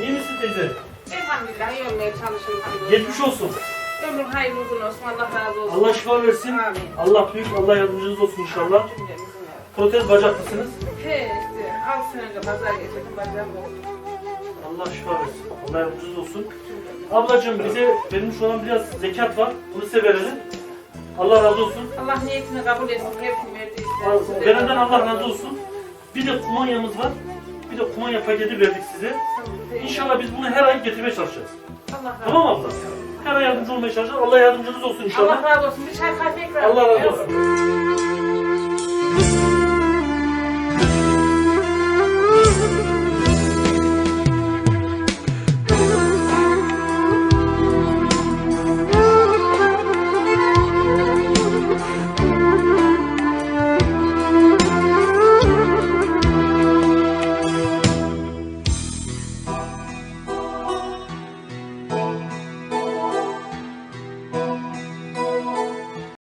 İyi misin teyze? Elhamdülillah iyi çalışıyorum. Geçmiş olsun. Ömrün hayırlı uzun olsun. Allah razı olsun. Allah şifa versin. Amin. Allah büyük, Allah yardımcınız olsun inşallah. Cümlemizin. Protez bacaklısınız. He işte. 6 sene önce pazar geçirdim. Bacağım bozuldu. Allah şifa versin. Allah yardımcınız olsun. Ablacığım bize verilmiş olan biraz zekat var. Bunu size verelim. Allah razı olsun. Allah niyetini kabul etsin. Hepsini verdiyse. Verenden Allah razı olsun. Bir de kumanyamız var. Bir de kumanya paketi verdik size. İnşallah biz bunu her ay getirmeye çalışacağız. Allah razı Tamam abla? Her ay yardımcı olmaya çalışacağız. Allah yardımcınız olsun inşallah. Allah razı olsun. Bir çay kahve ikram Allah razı olsun.